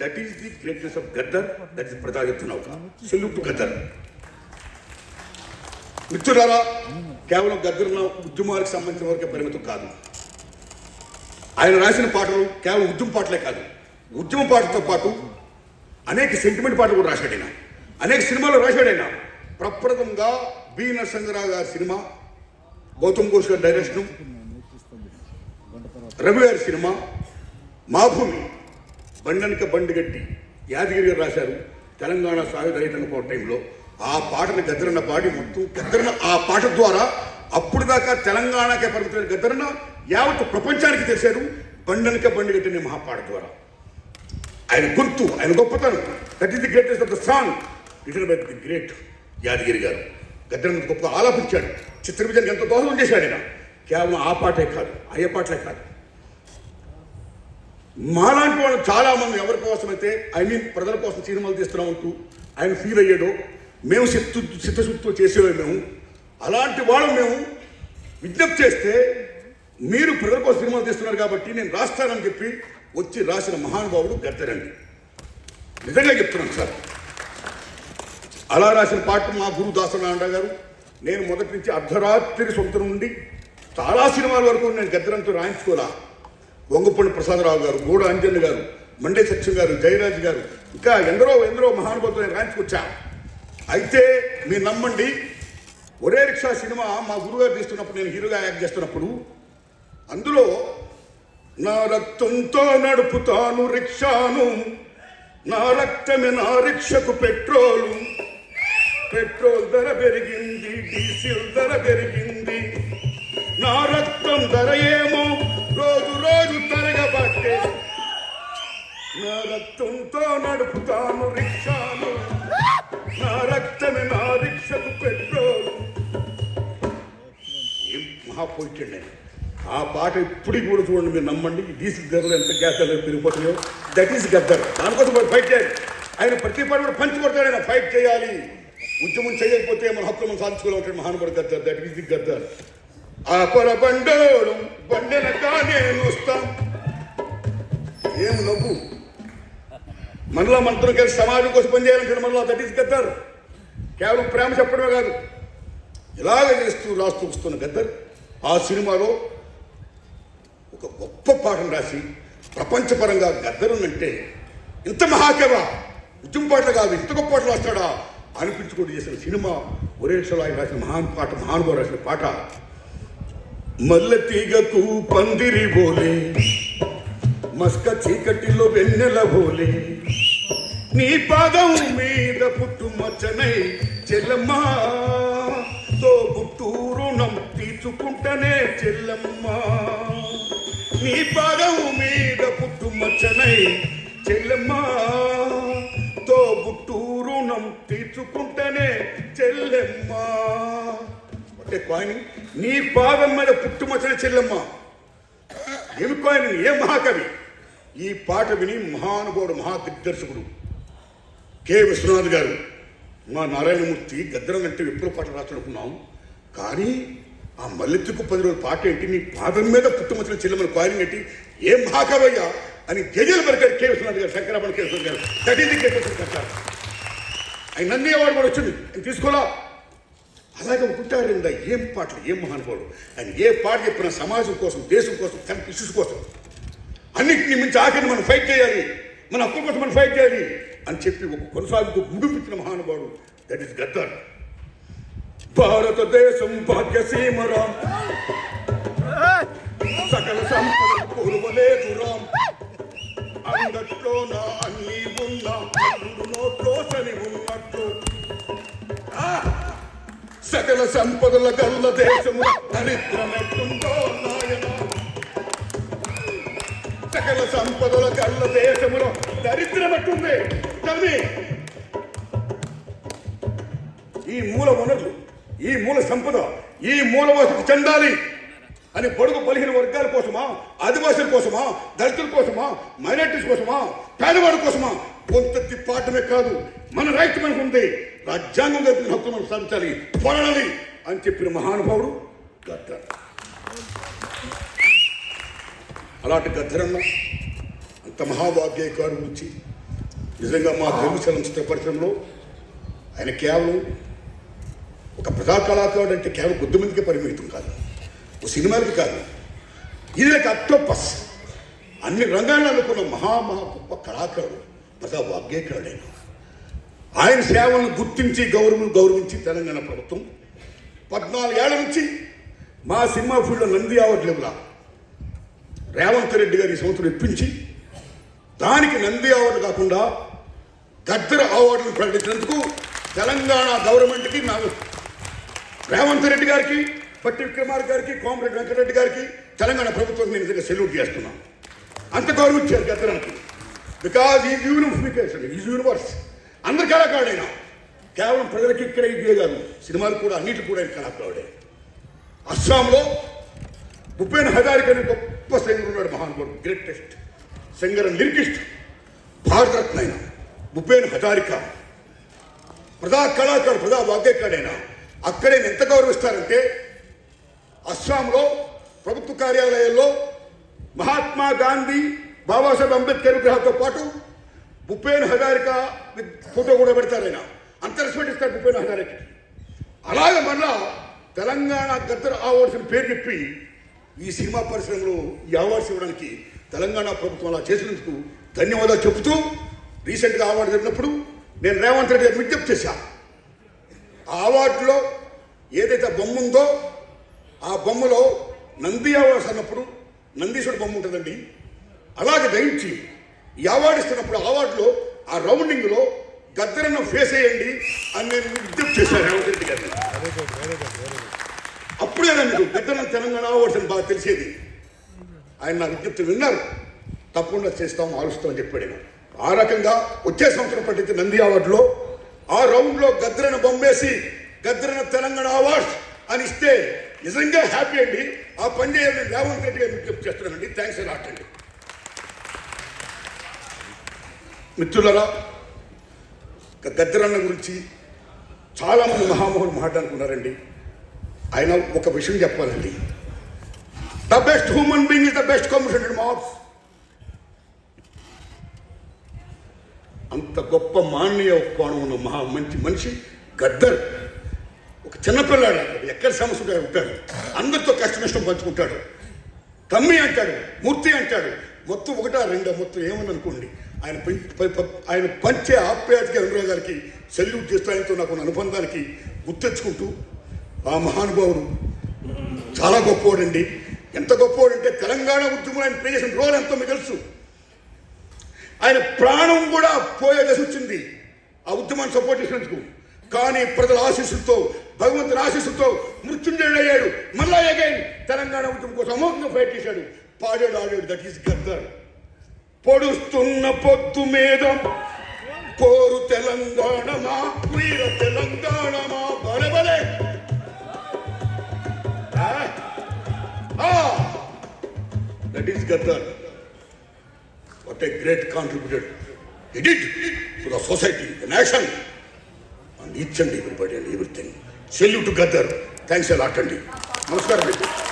That is the greatness of Gaddar that is ప్రజాయుద్ధ నౌక salute Gaddar మిత్రులారా కేవలం గద్దర్ ఉద్యమాలకు సంబంధించిన వరకే పరిమితం కాదు. ఆయన రాసిన పాటలు కేవలం ఉద్యమ పాటలే కాదు. ఉద్యమ పాటలతో పాటు అనేక సెంటిమెంట్ పాటలు కూడా రాశాడు ఆయన. అనేక సినిమాలు రాశాడు ఆయన. ప్రప్రథంగా బి నరసింహరావు గారి సినిమా గౌతమ్ ఘోష్ గారి డైరెక్షన్ రవి గారి సినిమా మా భూమి బండనిక గట్టి యాదగిరి గారు రాశారు. తెలంగాణ సాయుధ రైతన్న పోరాట టైంలో. ఆ పాటను గద్దరన్న పాడి మొత్తం గద్దరన్న ఆ పాట ద్వారా అప్పుడు దాకా తెలంగాణకే పరిమితమైన గద్దరన్న యావత్ ప్రపంచానికి తెలిసారు బండనిక బండిగట్టి అనే మహాపాట ద్వారా. ఆయన గుర్తు ఆయన గొప్పతనం. That is the greatest of the song written by the great Yadagiri గారు. గద్దరన్న గొప్ప ఆలాపించాడు. చిత్ర విజయానికి ఎంతో దోహదం చేశాడు ఆయన. కేవలం ఆ పాటే కాదు అయ్యే పాటలే కాదు. మాలాంటి వాళ్ళు చాలా మంది ఎవరి కోసం అయితే ఐ మీన్ ప్రజల కోసం సినిమాలు తీస్తున్నాం అంటూ ఆయన ఫీల్ అయ్యాడో మేము చిత్తు చిత్తశుద్ధితో చేసేవే మేము. అలాంటి వాళ్ళు మేము. విజ్ఞప్తి చేస్తే మీరు ప్రజల కోసం సినిమాలు తీస్తున్నారు కాబట్టి నేను రాస్తానని చెప్పి వచ్చి రాసిన మహానుభావుడు గద్దరండి. నిజంగా చెప్తున్నాను సార్. అలా రాసిన పాట మా గురు దాసనారాయణ గారు నేను మొదటి నుంచి అర్ధరాత్రి సొంత నుండి చాలా సినిమాల వరకు నేను గద్దరంతో రాయించుకోలే. వంగపూడి ప్రసాదరావు గారు గూడ అంజన్ గారు మండే సత్యం గారు జయరాజ్ గారు ఇంకా ఎందరో ఎందరో మహానుభావులు నేను రాయించుకొచ్చా అయితే మీరు నమ్మండి ఒరే రిక్షా సినిమా మా గురుగారు తీస్తున్నప్పుడు నేను హీరోగా యాక్ట్ చేస్తున్నప్పుడు అందులో నా రక్తంతో నడుపుతాను రిక్షాను నా రక్తమే నా రిక్షకు పెట్రోలు. పెట్రోల్ ధర పెరిగింది డీజిల్ ధర పెరిగింది నా రక్తం ధర ఏమో రోజు తరగబట్టే నా రక్తంతో నడుపుతాను రిక్షాను. నా రక్తమే నా రిక్షకు పెట్రోల్. ఏం మహాపోయిటండి ఆ పాట ఇప్పటికి కూడా చూడండి మీరు నమ్మండి. డీసీ ధరలు ఎంత గ్యాస్ ధరలు పెరిగిపోతున్నాయో దట్ ఈస్ గద్దర్ దానికోసం ఫైట్ చేయాలి. ఆయన ప్రతి పాట కూడా పంచి కొడతాడు ఆయన. ఫైట్ చేయాలి. ఉద్యమం చేయకపోతే మన హక్కులు మనం సాధించుకోలేమంటాడు మహానుభావుడు Gaddar that is the Gaddar ఆ పర బండోడు బండెన కానే వస్తాం ఏం నవ్వు? మనలో మనతో కలిసి సమాజం కోసం పనిచేయాలంటే మనలో దట్ ఈస్ గద్దర్. కేవలం ప్రేమ చెప్పడమే కాదు. ఇలాగ చేస్తూ రాస్తూ వస్తున్న గద్దర్. ఆ సినిమాలో ఒక గొప్ప పాటను రాసి ప్రపంచపరంగా గద్దరునంటే ఇంత మహాకవ ఉద్యమ పాటలు కాదు ఇంత గొప్ప పాటలు రాస్తాడా? అనిపించుకుంటూ చేసిన సినిమా ఒరేషలో ఆయన రాసిన మహాన్ పాట మహానుభావు రాసిన పాట. మల్లె తీగకు పందిరి బోలే మస్క చీకటిలో వెన్నెల బోలే. నీ పాదం మీద పుట్టు మచ్చనై చెల్లమ్మా తో పుట్టు రుణం తీర్చుకుంటనే చెల్లమ్మా. నీ పాదం మీద పుట్టు మచ్చనై చెల్లమ్మా తో పుట్టు రుణం తీర్చుకుంటనే చెల్లెమ్మా. అంటే కాయని నీ పాదం మీద పుట్టుమచ్చన చెల్లెమ్మ. ఏమి కాయని ఏ మహాకవి? ఈ పాట విని మహానుభావుడు మహాదిగ్దర్శకుడు కె. విశ్వనాథ్ గారు మా నారాయణమూర్తి గద్దరం అంటే ఎప్పుడు పాట రాసుకున్నాం కానీ ఆ మల్లెత్తుకు పది రోజుల పాట ఏంటి? నీ పాదం మీద పుట్టుమచ్చిన చెల్లెమ్మని కాయిన్ ఏంటి? ఏం మహాకవయ్యా? అని గజలు పలికారు కె. విశ్వనాథ్ గారు శంకరాభరణ కె. విశ్వనాథ్ గారు. దట్ ఈస్ ఆయన నంది అవార్డు కూడా వచ్చింది తీసుకోలా? అలాగే ఉంటారండి ఏం పాటలు ఏం మహానుభావుడు? ఆయన ఏ పాట చెప్పినా సమాజం కోసం దేశం కోసం కరెక్ట్ ఇష్యూస్ కోసం. అన్నింటినీ మించి ఆఖరిని మనం ఫైట్ చేయాలి. మన హక్కుల కోసం మనం ఫైట్ చేయాలి అని చెప్పి ఒక కొనసాగుతూ గుడిపించిన మహానుభావుడు దట్ ఈస్ గద్దర్ భారతదేశం భాగ్యసీమరా సకల సంపద పూర్వలేదు రామ్. అందట్లో నా అన్ని ఉన్నా అల్లుడు నోట్లో శని ఉన్నట్లు. ఆ! సకల సంపదల గల్ల దేశము దరిద్రమెట్టుందో నాయన. సకల సంపదల గల్ల దేశములో దరిద్రమెట్టుంది తల్లి ఈ మూల వనరులు ఈ మూల సంపద ఈ మూల వసతి చెందాలి అని పొడుగు పదిహేను వర్గాల కోసమా ఆదివాసుల కోసమా దళితుల కోసమా మైనార్టీస్ కోసమా పేదవాడి కోసమా? కొంత తిప్పాటమే కాదు. మన రైట్ మనకు ఉంది రాజ్యాంగం కలిపిన హక్కు మనం సాధించాలి పోరాడాలి అని చెప్పిన మహానుభావుడు గద్దర్. అలాంటి గద్దరన్న అంత మహాభాగ్యకారు గురించి నిజంగా మా తెలుగు చలనచిత్ర పరిశ్రమలో ఆయన కేవలం ఒక ప్రజా కళాకారుడు అంటే కేవలం కొద్ది మందికి పరిమితం కాదు ఒక సినిమాలకి కాదు. ఇది లైక్ అక్టోపస్. అన్ని రంగాల్లో అనుకున్న మహా మహా గొప్ప కళాకారుడు ప్రజా వాగ్గేకారుడైనా ఆయన సేవలను గుర్తించి గౌరవం గౌరవించి తెలంగాణ ప్రభుత్వం. పద్నాలుగేళ్ళ నుంచి మా సినిమా ఫీల్డ్లో నంది అవార్డు రేవంత్ రెడ్డి గారి ఈ సంవత్సరం ఇప్పించి దానికి నంది అవార్డు కాకుండా గద్దర అవార్డును ప్రకటించినందుకు తెలంగాణ గవర్నమెంట్కి నాకు రేవంత్ రెడ్డి గారికి పట్టి విక్రమార్ గారికి కోమరెడ్డి వెంకటరెడ్డి గారికి తెలంగాణ ప్రభుత్వం నేను నిజంగా సెల్యూట్ చేస్తున్నాను. అంత గౌరవించారు గద్దరానికి బికాజ్ ఈ యూనిఫికేషన్ ఈ యూనివర్స్ అందరి కళాకారుడైన. కేవలం ప్రజలకి ఇక్కడ ఇదే కాదు సినిమాలు కూడా అన్నిటి కూడా ఆయన కళాకారుడే. అస్సాంలో భూపేన్ హజారిక అనే గొప్ప సింగర్ ఉన్నాడు మహానుభావుడు గ్రేటెస్ట్ సింగర్ లిరికిస్ట్. భారతరత్న అయిన భూపేన్ హజారిక. ప్రజా కళాకారుడు ప్రజా వాగ్గేకాడైనా. అక్కడే ఎంత గౌరవిస్తారంటే అస్సాంలో ప్రభుత్వ కార్యాలయాల్లో మహాత్మా గాంధీ బాబాసాహెబ్ అంబేద్కర్ విగ్రహాలతో పాటు భూపేన్ హజారికా ఫోటో కూడా పెడతారు ఆయన. అంత రెస్పెక్ట్ ఇస్తారు భూపేన్ హజారిక. అలాగే మళ్ళా తెలంగాణ గద్దర అవార్డ్స్ అని పేరు చెప్పి ఈ సినిమా పరిశ్రమలో ఈ అవార్డ్స్ ఇవ్వడానికి తెలంగాణ ప్రభుత్వం అలా చేసినందుకు ధన్యవాదాలు చెబుతూ రీసెంట్గా అవార్డు జరిగినప్పుడు నేను రేవంత్ రెడ్డి గారు విజ్ఞప్తి చేశాను ఆ అవార్డులో ఏదైతే బొమ్మ ఉందో ఆ బొమ్మలో నంది అవార్డ్స్ అన్నప్పుడు నందీశ్వరుడు బొమ్మ ఉంటుందండి. అలాగే దయించి ఈ అవార్డు ఇస్తున్నప్పుడు అవార్డులో ఆ రౌండింగ్లో గద్దరను ఫేస్ వేయండి అని నేను విజ్ఞప్తి చేశాను రేవంత్ రెడ్డి గారిని. అప్పుడే మీకు గద్దరన్న తెలంగాణ అవార్డ్స్ అని బాగా తెలిసేది. ఆయన నా విజ్ఞప్తి విన్నారు. తప్పకుండా చేస్తాం ఆలోచిస్తాం అని చెప్పాడు ఆ రకంగా వచ్చే సంవత్సరం పట్టించే నంది అవార్డులో. ఆ రౌండ్లో గద్దరను బొమ్మేసి గద్దరన తెలంగాణ అవార్డ్స్ అని ఇస్తే నిజంగా హ్యాపీ అండి. ఆ పని చేయాలని రేవంత్ రెడ్డి గారు విజ్ఞప్తి చేస్తున్నానండి థ్యాంక్స్ లాట్ అండి మిత్రులరా గద్దరన్న గురించి చాలామంది మహామోహన్ మాట్లాడుకున్నారండి ఆయన ఒక విషయం చెప్పాలండి. The best human being is the best commissioner Marx అంత గొప్ప మాన్య కోణం ఉన్న మహా మంచి మనిషి గద్దర్. ఒక చిన్నపిల్లాడు ఎక్కడ సమస్య ఉంటాడు. అందరితో కష్ట నష్టం పంచుకుంటాడు. తమ్మి అంటాడు మూర్తి అంటాడు. మొత్తం ఒకటా రెండో మొత్తం ఏమని అనుకోండి ఆయన ఆయన పంచే ఆప్యాయతకి అనురాగ్ గారికి సెల్యూట్ చేస్తూ ఆయనతో నాకు ఉన్న అనుబంధానికి గుర్తెచ్చుకుంటూ ఆ మహానుభావుడు చాలా గొప్పవాడండి. ఎంత గొప్పవాడంటే తెలంగాణ ఉద్యమంలో ఆయన ప్లే చేసిన రోల్ ఎంతో మీకు తెలుసు. ఆయన ప్రాణం కూడా పోయేదశ వచ్చింది. ఆ ఉద్యమాన్ని సపోర్ట్ చేసినందుకు. కానీ ప్రజల ఆశీస్సులతో భగవంతుని ఆశీస్సులతో మృత్యుంజయుడు అయ్యాడు. మళ్ళా అగైన్ తెలంగాణ ఉద్యమం కోసం అమోఘంగా ఫైట్ చేశాడు. పాడాడు ఆడాడు దట్ ఈస్ గద్దర్. పొడుస్తున్న పొత్తు మీద పోరు తెలంగాణ మా వీర తెలంగాణ మా బలే బలే that is Gaddar what a great contributor he did to the society, the nation, and each and everybody and everything. Salute to Gaddar. Thanks a lot, Andy. నమస్కారం అండి